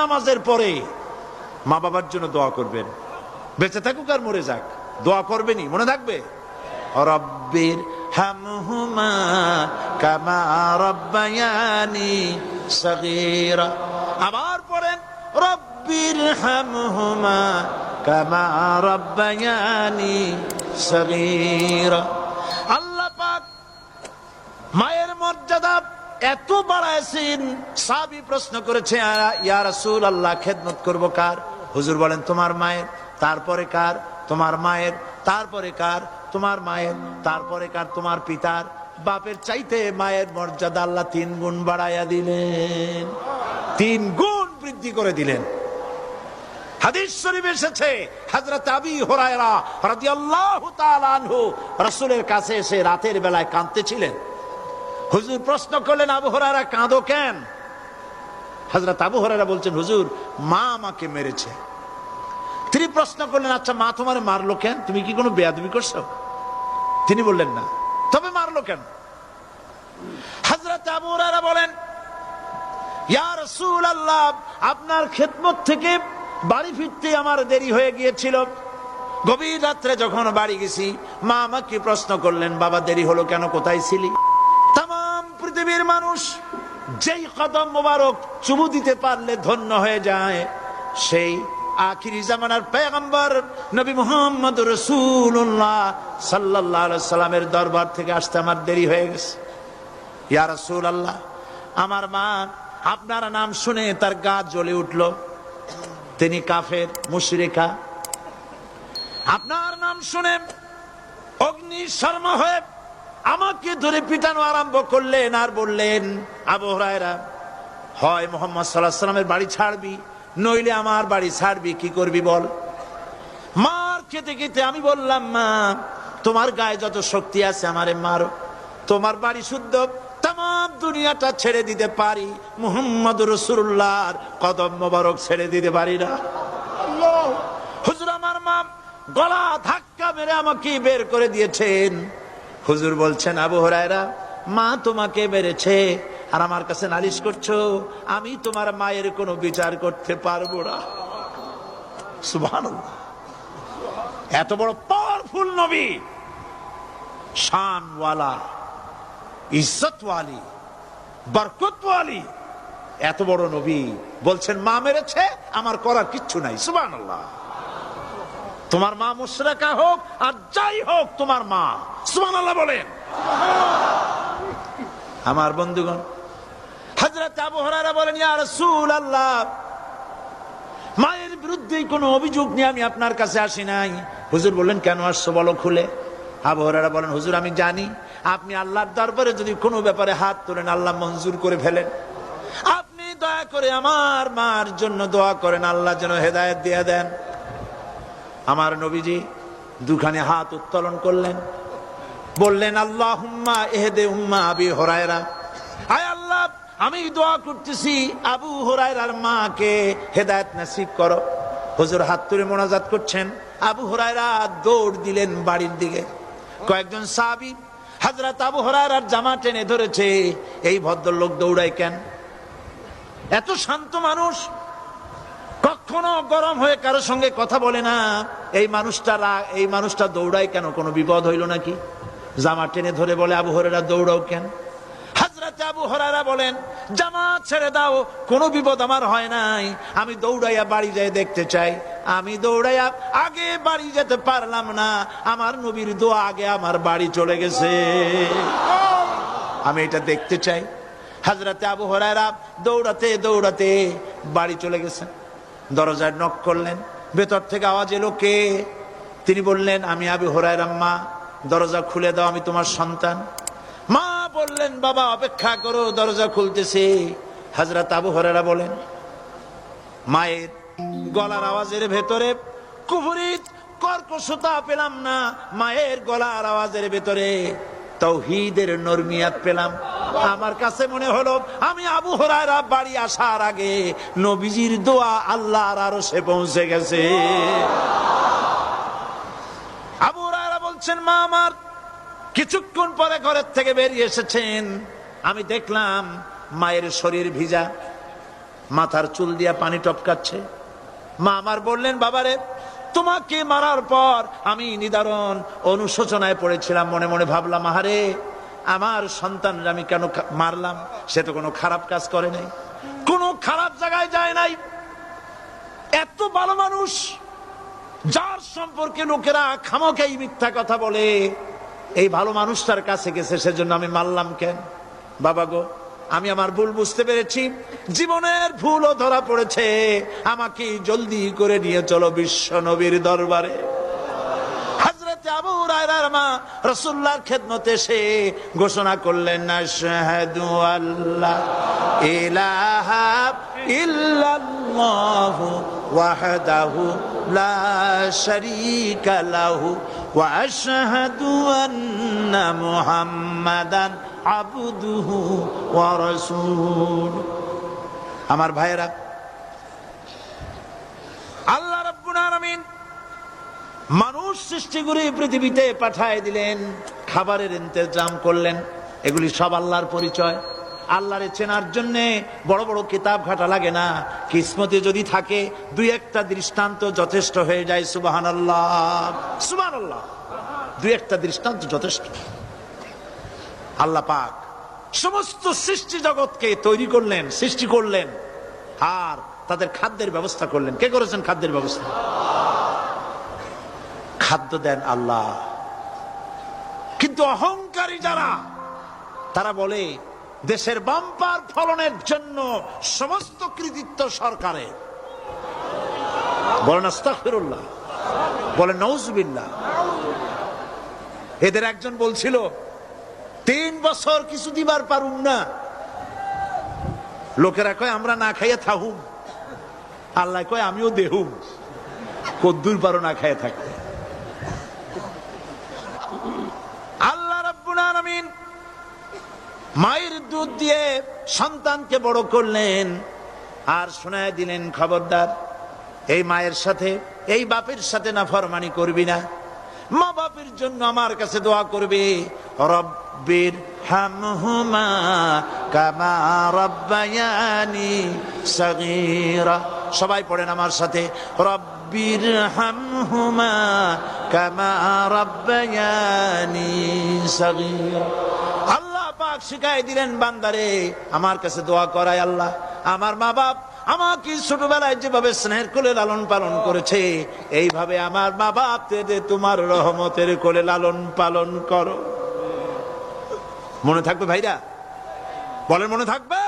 নামাজের পরে মা বাবার জন্য দোয়া করবেন। বেঁচে থাকুক আর মরে যাক। দোয়া করবেনই, মনে থাকবে? রব্বির কামা আবার পড়েন, রব্বির হামহুমা কামা রব্বায়ানি সগীরা আল্লাহ পাক মায়ের মর্যাদা এত বাড়াইছেন সাবি প্রশ্ন করেছে ইয়া রাসূল আল্লাহ খেদমত করব কার? হুজুর বলেন, তোমার মায়ের। তারপরে কার? তোমার মায়ের। তারপরে কার? তোমার মায়ের। তারপরে কার? তোমার পিতার। বাপের চাইতে মায়ের মর্যাদা আল্লাহ তিন গুণ বাড়াইয়া দিলেন। তিন গুণ বৃদ্ধি করে দিলেন। হাদিস শরীফ এসেছে, হযরত আবি হুরায়রা রাদিয়াল্লাহু তাআলা আনহু রাসূলের কাছে এসে রাতের বেলায় কাঁদতেছিলেন হুজুর প্রশ্ন করলেন, আবু হুরায়রা কাঁদো কেন? হযরত আবু হুরায়রা বলছেন, হুজুর, মা আমাকে মেরেছে। তিনি প্রশ্ন করলেন আচ্ছা মা তোমার মারলো কেন? তুমি কি কোনো বেয়াদবি করছ? তিনি বললেন, না। তবে মারলো কেন? হযরত আবু হুরায়রা বলেন, ইয়া রাসূলুল্লাহ, আপনার খেদমত থেকে বাড়ি ফিরতে আমার দেরি হয়ে গিয়েছিল। গভীর রাত্রে যখন বাড়ি গেছি, মা আমাকে প্রশ্ন করলেন, বাবা, দেরি হলো কেন? কোথায় ছিলি? পৃথিবীর মানুষ যেই কদম মোবারক চুমু দিতে পারলে ধন্য হয়ে যায়, সেই আখিরি জামানার পেগম্বর নবী মোহাম্মদ রসুল্লাহ সাল্লাহ সাল্লামের দরবার থেকে আসতে আমার দেরি হয়ে গেছে। ইয়া রসুল আল্লাহ আমার মা আপনার নাম শুনে তার গা জ্বলে উঠল। তিনি কাফের, মুশরিকা। আপনার নাম শুনে অগ্নি শর্মা হয়ে আমাকে ধরে পিটানো আরম্ভ করলেন আর বললেন, আবু হরায়রা, হয় মোহাম্মদ সাল্লাহ সাল্লামের বাড়ি ছাড়বি, নইলে আমার বাড়ি ছাড়বি, কি করবি বল? মার খেতে খেতে আমি বললাম, মা, তোমার গায়ে যত শক্তি আছে আমারে মারো, তোমার বাড়ি শুদ্ধ তাম দুনিয়াটা ছেড়ে দিতে পারি, মুহাম্মদ রসুল্লাহর কদম মোবারক ছেড়ে দিতে পারি না। হুজুর, আমার মা গলা ধাক্কা মেরে আমাকে বের করে দিয়েছেন। হুজুর বলছেন, আবু হরায়রা, মা তোমাকে মেরেছে আর আমার কাছে নালিশ করছ। আমি তোমার মায়ের কোনো বিচার করতে পারব না। এত বড় পাওয়ারফুল নবী। শানওয়ালা, ইজ্জতওয়ালি, বরকতওয়ালি। এত বড় নবী। বলছেন, মা মেরেছে, আমার করার কিচ্ছু নাই। সুবহানাল্লাহ। তোমার মা মুশরাকা হোক আর যাই হোক তোমার মা। সুবহানাল্লাহ বলেন। আমার বন্ধুগণ, হযরত আবু হুরায়রা বলেন, ইয়া রাসূলুল্লাহ, মায়ের বিরুদ্ধে কোনো অভিযোগ নিয়ে আমি আপনার কাছে আসি নাই। হুজুর বললেন, কেন আসছো বলো খুলে? আবু হুরায়রা বলেন, হুজুর, আমি জানি আপনি আল্লাহর দরবারে যদি কোনো ব্যাপারে হাত তোলেন, আল্লাহ মঞ্জুর করে ফেলেন। আপনি দয়া করে আমার মার জন্য দোয়া করেন, আল্লাহ যেন হেদায়েত দিয়ে দেন। আমার নবীজি দুখানে হাত উত্তোলন করলেন। বললেন আল্লাহ হুম্মা এহেদে হুম্মা আবি হরায়রা। আয় আল্লাহ, আমি দোয়া করতেছি, আবু হরায়রার মাকে হেদায়েত নাসিব করো। হুজুর হাত তুলে মোনাজাত করছেন। আবু হরায়রা দৌড় দিলেন বাড়ির দিকে। কয়েকজন সাহাবী হাজরাত আবু হরায়রার জামা টেনে ধরেছে। এই ভদ্রলোক দৌড়ায় কেন? এত শান্ত মানুষ কখনো গরম হয়ে কারোর সঙ্গে কথা বলে না। এই মানুষটা এই মানুষটা দৌড়ায় কেন? কোনো বিপদ হইল নাকি? জামা টেনে ধরে বলে, আবু হরেরা দৌড়াও কেন? হাজরাতে আবু হরারা বলেন জামা ছেড়ে দাও, কোনো বিপদ আমার হয় নাই। আমি দৌড়াইয়া বাড়ি যাই দেখতে চাই। আমি দৌড়াইয়া আগে বাড়ি যেতে পারলাম না। আমার নবীর দোয়া আগে আমার বাড়ি চলে গেছে। আমি এটা দেখতে চাই। হাজরাতে আবু হরায়রা দৌড়াতে দৌড়াতে বাড়ি চলে গেছেন দরজায় নক করলেন। ভেতর থেকে আওয়াজ এলো, কে? তিনি বললেন, আমি আবি হরায়র আম্মা দরজা খুলে দাও, আমি তোমার সন্তান। মা বললেন, বাবা, অপেক্ষা করো, দরজা খুলতেছে। হাজরাত আবু হরায়রা বলেন, মায়ের গলার আওয়াজের ভেতরে কুফুরিত কর্কশতা পেলাম না, মায়ের গলার আওয়াজের ভেতরে তৌহিদের নরমিয়াত পেলাম। আমার কাছে মনে হলো, আমি আবু হরায়রা বাড়ি আসার আগে নবীজির দোয়া আল্লাহর আরও সে পৌঁছে গেছে। আবু হরায়রা বলছেন, মা আমার, কিছুক্ষণ পরে ঘরের থেকে বেরিয়ে এসেছেন। আমি দেখলাম মায়ের শরীর ভিজা, মাথার চুল দিয়া পানি টপকাচ্ছে। মা আমার বললেন, বাবারে, তোমাকে মারার পর আমি নিদারণ অনুশোচনায় পড়েছিলাম, মনে মনে ভাবলাম, আহারে আমার সন্তান আমি কেন মারলাম? সে তো কোনো খারাপ কাজ করে নাই। কোনো খারাপ জায়গায় যায় নাই। এত ভালো মানুষ, যার সম্পর্কে লোকেরা খামকেই মিথ্যা কথা বলে, এই ভালো মানুষটার কাছে গেছে, সেজন্য আমি মারলাম কেন? বাবা গো, আমি আমার ভুল বুঝতে পেরেছি। জীবনের ভুলও ধরা পড়েছে। আমাকে জলদি করে নিয়ে চলো বিশ্ব নবীর দরবারে হজরত আবু রায়রার মা রসুল্লাহর খেদমতে সে ঘোষণা করলেন না শাহাদু আল্লাহ ইলাহা ইল্লাল্লাহু ওয়াহদাহু লা শারীকা লাহু ওয়া আশহাদু আন্না মুহাম্মাদান আবদুহু ওয়া রাসূলুহু আমার ভাইয়েরা মানুষ সৃষ্টি করে পৃথিবীতে পাঠায় দিলেন, খাবারের ইন্তজাম করলেন। এগুলি সব আল্লাহর পরিচয়। আল্লাহরে চেনার জন্য বড় বড় কিতাব ঘাটা লাগে না। কিসমতে যদি থাকে, দুই একটা দৃষ্টান্ত যথেষ্ট হয়ে যায় সুবাহান আল্লাহ সুবাহ আল্লাহ দুই একটা দৃষ্টান্ত যথেষ্ট। আল্লাহ পাক সমস্ত সৃষ্টি জগৎকে তৈরি করলেন, সৃষ্টি করলেন, আর তাদের খাদ্যের ব্যবস্থা করলেন। কে করেছেন খাদ্যের ব্যবস্থা? খাদ্য দেন আল্লাহ। কিন্তু অহংকারী যারা, তারা বলে, দেশের বাম্পার ফলনের জন্য সমস্ত কৃতিত্ব সরকারের। বলেন, আস্তাগফিরুল্লাহ। বলেন নৌজুবিল্লাহ এদের একজন বলছিল, তিন বছর কিছু দিবার পারুম না। লোকেরা কয়, আমরা না খাইয়ে থাহুম। আল্লাহ কয়, আমিও দেহুম। কদ্দুর পারো না খাইয়ে থাকতে। মায়ের দুধ দিয়ে সন্তানকে বড় করলেন। আর শোনায় দিলেন খবরদার, এই মায়ের সাথে, এই বাপের সাথে না ফরমানি করবি না। মা বাপের জন্য আমার কাছে দোয়া করবে, রব্বির হামহুমা কামা রব্বায়ানি সগীরা। সবাই পড়েন আমার সাথে, রব্বির হামহুমা কামা রব্বায়ানি সগীরা। পাক শিখাই দিলেন, বান্দারে, আমার কাছে দোয়া করায় আল্লাহ। আমার মা বাপ আমাকে ছোটবেলায় যেভাবে স্নেহের কোলে লালন পালন করেছে, এইভাবে আমার মা বাপ তোমার রহমতের কোলে লালন পালন করো। মনে থাকবে ভাইরা? বলেন, মনে থাকবে?